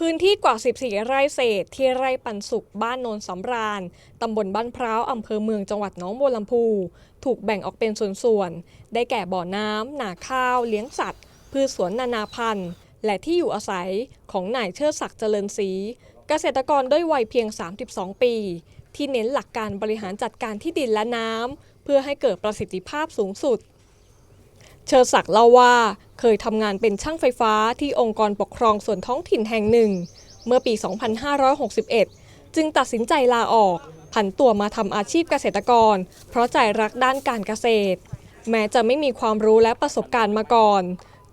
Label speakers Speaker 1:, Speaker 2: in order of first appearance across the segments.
Speaker 1: พื้นที่กว่า 14 ไร่เศษ ที่ไร่ปันสุขบ้านโนนสำราญ ตำบลบ้านพร้าว อำเภอเมืองจังหวัดหนองบัวลำพู ถูกแบ่งออกเป็นส่วนๆ ได้แก่บ่อน้ำ นาข้าว เลี้ยงสัตว์ พืชสวนนานาพันธุ์ และที่อยู่อาศัยของนายเชิดศักดิ์เจริญศรี เกษตรกรด้วยวัยเพียง 32 ปี ที่เน้นหลักการบริหารจัดการที่ดินและน้ำ เพื่อให้เกิดประสิทธิภาพสูงสุด เชิดศักดิ์เล่าว่าเคยทำงานเป็นช่างไฟฟ้าที่องค์กรปกครองส่วนท้องถิ่นแห่งหนึ่ง เมื่อปี 2561 จึงตัดสินใจลาออก ผันตัวมาทำอาชีพเกษตรกร เพราะใจรักด้านการเกษตร แม้จะไม่มีความรู้และประสบการณ์มาก่อน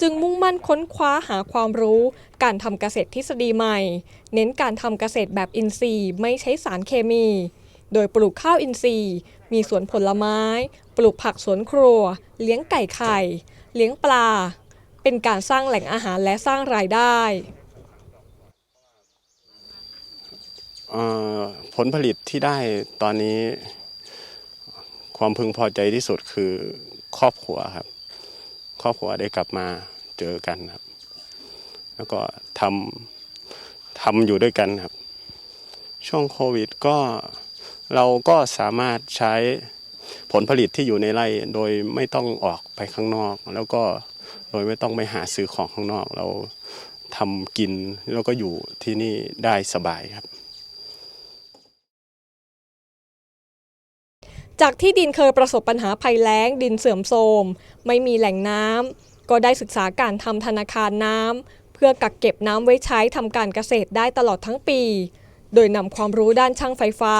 Speaker 1: จึงมุ่งมั่นค้นคว้าหาความรู้ การทำเกษตรทฤษฎีใหม่ เน้นการทำเกษตรแบบอินทรีย์ ไม่ใช้สารเคมี โดยปลูกข้าวอินทรีย์ มีสวนผลไม้ ปลูกผักสวนครัว เลี้ยงไก่ไข่ เลี้ยงปลา เป็นการสร้างแหล่งอาหารและสร้างรายได้
Speaker 2: ผลผลิตที่ได้ตอนนี้ ความพึงพอใจที่สุดคือครอบครัวครับ ครอบครัวได้กลับมาเจอกันครับ แล้วก็ทำทำอยู่ด้วยกันครับ ช่วงโควิดก็ เราก็สามารถใช้ผลผลิตที่อยู่ในไร่โดยไม่ต้องออกไปข้างนอก แล้วก็โดยไม่ต้องไปหาซื้อของข้างนอก เราทำกินแล้วก็อยู่ที่นี่ได้สบายครับ
Speaker 1: จากที่ดินเคยประสบปัญหาภัยแล้ง ดินเสื่อมโทรมไม่มีแหล่งน้ำก็ได้ศึกษาการทำธนาคารน้ำเพื่อกักเก็บน้ำไว้ใช้ทำการเกษตรได้ตลอดทั้งปี โดยนำความรู้ด้านช่างไฟฟ้า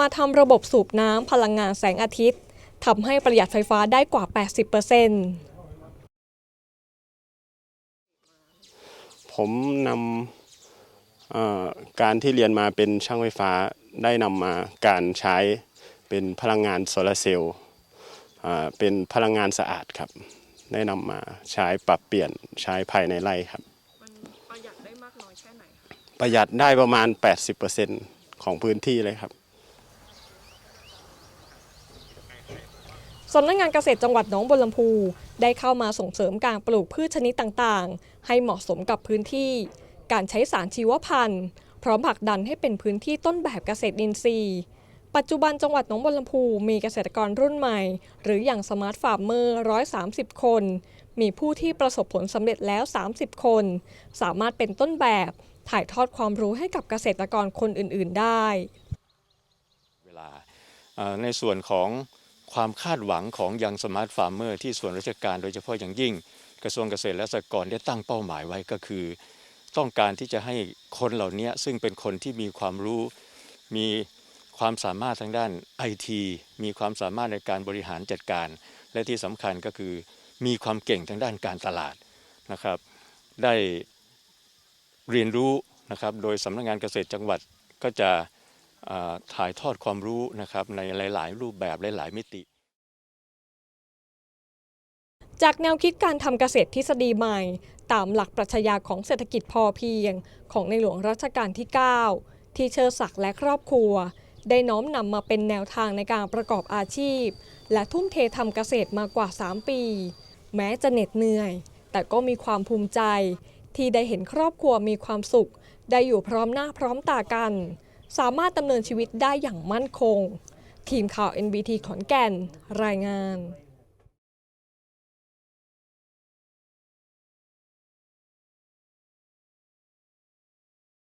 Speaker 1: มาทำระบบสูบน้ำพลังงานแสงอาทิตย์ทำให้ประหยัดไฟฟ้าได้กว่า 80%
Speaker 2: ผมนำเอ่อการที่เรียนมาเป็นช่างไฟฟ้าได้นำมาการใช้เป็นพลังงานโซลาร์เซลล์อ่าเป็นพลังงานสะอาดครับ ได้นำมาใช้ปรับเปลี่ยนใช้ภายในไร่ครับ
Speaker 1: มันประหยัดได้มากน้อยแค่ไหน
Speaker 2: ประหยัดได้ประมาณ 80%ของพื้นที่เลยครับ
Speaker 1: สำนักงานเกษตรจังหวัดหนองบัวลำพู ได้เข้ามาส่งเสริมการปลูกพืชชนิดต่างๆ ให้เหมาะสมกับพื้นที่ การใช้สารชีวพันธุ์ พร้อมผลักดันให้เป็นพื้นที่ต้นแบบเกษตรอินทรีย์ ปัจจุบันจังหวัดหนองบัวลำพูมีเกษตรกรรุ่นใหม่ หรืออย่างสมาร์ทฟาร์มเมอร์130 คน มีผู้ที่ประสบผลสำเร็จแล้ว 30 คน สามารถเป็นต้นแบบถ่ายทอดความรู้ให้กับเกษตรกรคนอื่นๆได้
Speaker 3: เวลาในส่วนของ ความคาดหวังของยังสมาร์ทฟาร์มเมอร์ที่ส่วนราชการโดยเฉพาะอย่างยิ่ง กระทรวงเกษตรและสหกรณ์ได้ตั้งเป้าหมายไว้ก็คือ ต้องการที่จะให้คนเหล่านี้ซึ่งเป็นคนที่มีความรู้ มีความสามารถทางด้านไอทีมีความสามารถในการบริหารจัดการ และที่สำคัญก็คือ มีความเก่งทางด้านการตลาดนะครับ ได้เรียนรู้นะครับ โดยสำนักงานเกษตรจังหวัดก็จะ ถ่ายทอดความรู้นะครับในหลาย ๆ รูปแบบหลาย ๆ มิติ
Speaker 1: จากแนวคิดการทำเกษตรทฤษฎีใหม่ ตามหลักปรัชญาของเศรษฐกิจพอเพียง ของในหลวงรัชกาลที่ 9 ที่เชิดศักดิ์และครอบครัว ได้น้อมนำมาเป็นแนวทางในการประกอบอาชีพ และทุ่มเททำเกษตรมากว่า 3 ปี แม้จะเหน็ดเหนื่อย แต่ก็มีความภูมิใจ ที่ได้เห็นครอบครัวมีความสุข ได้อยู่พร้อมหน้าพร้อมตากัน สามารถดำเนินชีวิตได้อย่างมั่นคง ทีมข่าว NBT ขอนแก่น รายงาน